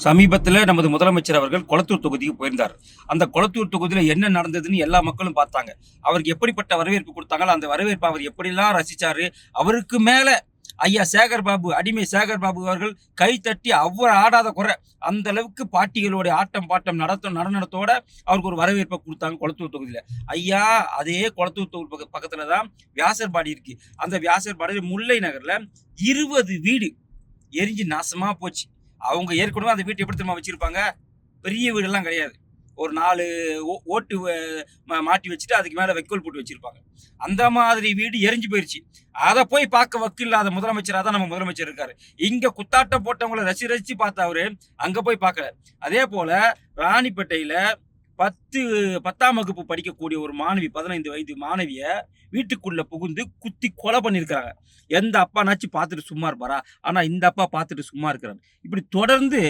சமீபத்தில் நமது முதலமைச்சர் அவர்கள் கொளத்தூர் தொகுதிக்கு போயிருந்தார். அந்த கொளத்தூர் தொகுதியில் என்ன நடந்ததுன்னு எல்லா மக்களும் பார்த்தாங்க. அவருக்கு எப்படிப்பட்ட வரவேற்பு கொடுத்தாங்களோ அந்த வரவேற்பு அவர் எப்படிலாம் ரசித்தார் அவருக்கு மேலே ஐயா சேகர் பாபு அடிமை சேகர் பாபு அவர்கள் கை தட்டி அவ்வளோ ஆடாத குறை அந்த அளவுக்கு பாட்டிகளுடைய ஆட்டம் பாட்டம் நடத்த நடனத்தோட அவருக்கு ஒரு வரவேற்பை கொடுத்தாங்க கொளத்தூர் தொகுதியில். ஐயா அதே கொளத்தூர் தொகுதி பக்க- பக்கத்தில் தான் வியாசர்பாடி இருக்கு. அந்த வியாசர்பாடியில் முல்லை நகரில் இருபது வீடு எரிஞ்சு நாசமாக போச்சு. அவங்க ஏற்கனவே அந்த வீட்டை எப்படி திரும்ப வச்சுருப்பாங்க? பெரிய வீடெல்லாம் கிடையாது. ஒரு நாலு ஓ- ஓட்டு மாட்டி வச்சுட்டு அதுக்கு மேலே வைக்கோல் போட்டு வச்சுருப்பாங்க. அந்த மாதிரி வீடு எரிஞ்சு போயிருச்சு. அதை போய் பார்க்க வக்கு இல்லாத முதலமைச்சராக தான் நம்ம முதலமைச்சர் இருக்காரு. இங்கே குத்தாட்டம் போட்டவங்களை ரசி ரசித்து பார்த்தா அவரு அங்கே போய் பார்க்கல. அதே போல் ராணிப்பேட்டையில் பத்து பத்தாம் வகுப்பு படிக்கக்கூடிய ஒரு மாணவி பதினைந்து வயது மாணவிய வீட்டுக்குள்ள புகுந்து குத்தி கொலை பண்ணியிருக்கிறாங்க எந்த அப்பானாச்சும் பார்த்துட்டு சும்மா இருப்பாரா? ஆனா இந்த அப்பா பார்த்துட்டு சும்மா இருக்கிறாரு. இப்படி தொடர்ந்து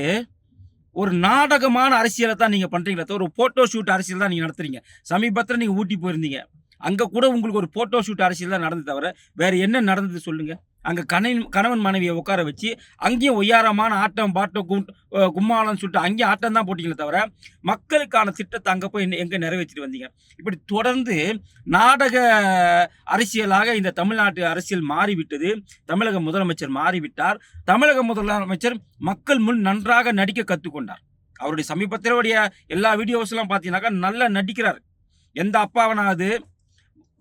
ஒரு நாடகமான அரசியலை தான் நீங்க பண்றீங்களே ஒரு போட்டோ ஷூட் அரசியல் தான் நீங்க நடத்துறீங்க. சமீபத்தில் நீங்க ஊட்டி போயிருந்தீங்க. அங்க கூட உங்களுக்கு ஒரு போட்டோ ஷூட் அரசியல் தான் நடந்தது தவிர வேற என்ன நடந்தது சொல்லுங்க? அங்க கணவன் கணவன் மனைவியை உட்கார வச்சு அங்கேயும் ஒய்யாரமான ஆட்டம் பாட்டம் கும் அஹ் கும்மாளம்னு சொல்லிட்டு அங்கேயும் ஆட்டம் தான் போட்டீங்களே தவிர மக்களுக்கான திட்டத்தை அங்க போய் எங்கே எங்க நிறைவேற்றிட்டு வந்தீங்க? இப்படி தொடர்ந்து நாடக அரசியலாக இந்த தமிழ்நாட்டு அரசியல் மாறிவிட்டது. தமிழக முதலமைச்சர் மாறிவிட்டார். தமிழக முதலமைச்சர் மக்கள் முன் நன்றாக நடிக்க கற்றுக்கொண்டார் அவருடைய சமீபத்தினுடைய எல்லா வீடியோஸ்லாம் பார்த்தீங்கன்னாக்கா நல்லா நடிக்கிறார். எந்த அப்பாவனாவது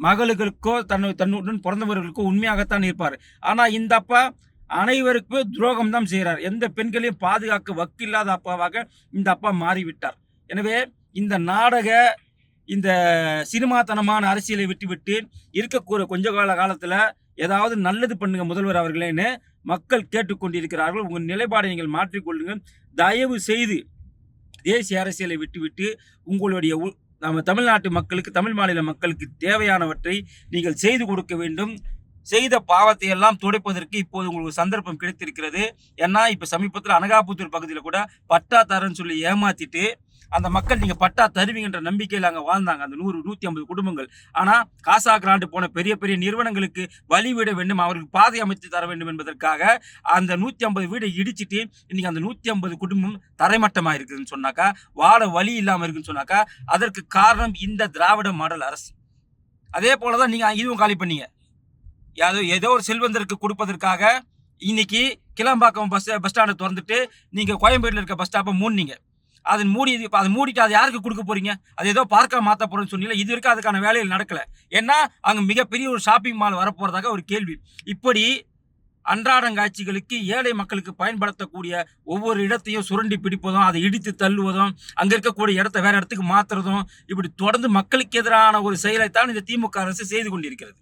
மகளுக்கோ தன்னு தன்னுடன் பிறந்தவர்களுக்கோ உண்மையாகத்தான் இருப்பார். ஆனால் இந்த அப்பா அனைவருக்கும் துரோகம் தான் செய்கிறார். எந்த பெண்களையும் பாதுகாக்க வக்கில்லாத அப்பாவாக இந்த அப்பா மாறிவிட்டார். எனவே இந்த நாடக இந்த சினிமாத்தனமான அரசியலை விட்டுவிட்டு இருக்கக்கூடிய கொஞ்ச கால காலத்தில் ஏதாவது நல்லது பண்ணுங்க முதல்வர் அவர்களேன்னு மக்கள் கேட்டுக்கொண்டிருக்கிறார்கள். உங்கள் நிலைப்பாடை நீங்கள் மாற்றிக்கொள்ளுங்கள். தயவு செய்து தேசிய அரசியலை விட்டுவிட்டு உங்களுடைய உ- நம்ம தமிழ்நாட்டு மக்களுக்கு தமிழ் மாநில மக்களுக்கு தேவையானவற்றை நீங்கள் செய்து கொடுக்க வேண்டும். செய்த பாவத்தை எல்லாம் துடைப்பதற்கு இப்போது உங்களுக்கு சந்தர்ப்பம் கிடைத்திருக்கிறது. ஏன்னா இப்போ சமீபத்தில் அனகாபுத்தூர் பகுதியில் கூட பட்டா தரன்னு சொல்லி ஏமாத்திட்டு அந்த மக்கள் நீங்கள் பட்டா தருவீங்கன்ற நம்பிக்கையில் அங்கே வாழ்ந்தாங்க. அந்த நூறு நூற்றி ஐம்பது குடும்பங்கள். ஆனால் காசா கிராண்டு போன பெரிய பெரிய நிறுவனங்களுக்கு வழிவிட வேண்டும் அவர்களுக்கு பாதை அமைத்து தர வேண்டும் என்பதற்காக அந்த நூற்றி ஐம்பது வீடை இடிச்சிட்டு இன்னைக்கு அந்த நூற்றி ஐம்பது குடும்பம் தரைமட்டமாக இருக்குதுன்னு சொன்னாக்கா வாழ வழி இல்லாமல் இருக்குன்னு சொன்னாக்கா அதற்கு காரணம் இந்த திராவிட மாடல் அரசு. அதே போல தான் நீங்கள் இதுவும் காலி பண்ணீங்க. ஏதோ ஏதோ ஒரு செல்வந்தருக்கு கொடுப்பதற்காக இன்னைக்கு கிளம்பாக்கம் பஸ் பஸ் ஸ்டாண்டை திறந்துட்டு நீங்கள் கோயம்பேட்டில் இருக்க பஸ் ஸ்டாப்பை மூடினீங்க. அது மூடி இப்போ அதை மூடிட்டு அது யாருக்கு கொடுக்க போறீங்க? அது ஏதோ பார்க்க மாற்ற போறோம்னு சொன்னீங்க இது வரைக்கும் அதுக்கான வேலைகள் நடக்கல. ஏன்னா அங்கே மிகப்பெரிய ஒரு ஷாப்பிங் மால் வரப்போறதாக ஒரு கேள்வி. இப்படி அன்றாடங்காட்சிகளுக்கு ஏழை மக்களுக்கு பயன்படுத்தக்கூடிய ஒவ்வொரு இடத்தையும் சுரண்டி பிடிப்பதும் அதை இடித்து தள்ளுவதும் அங்கே இருக்கக்கூடிய இடத்த வேற இடத்துக்கு மாற்றுறதும் இப்படி தொடர்ந்து மக்களுக்கு எதிரான ஒரு செயலைத்தான் இந்த திமுக அரசு செய்து கொண்டிருக்கிறது.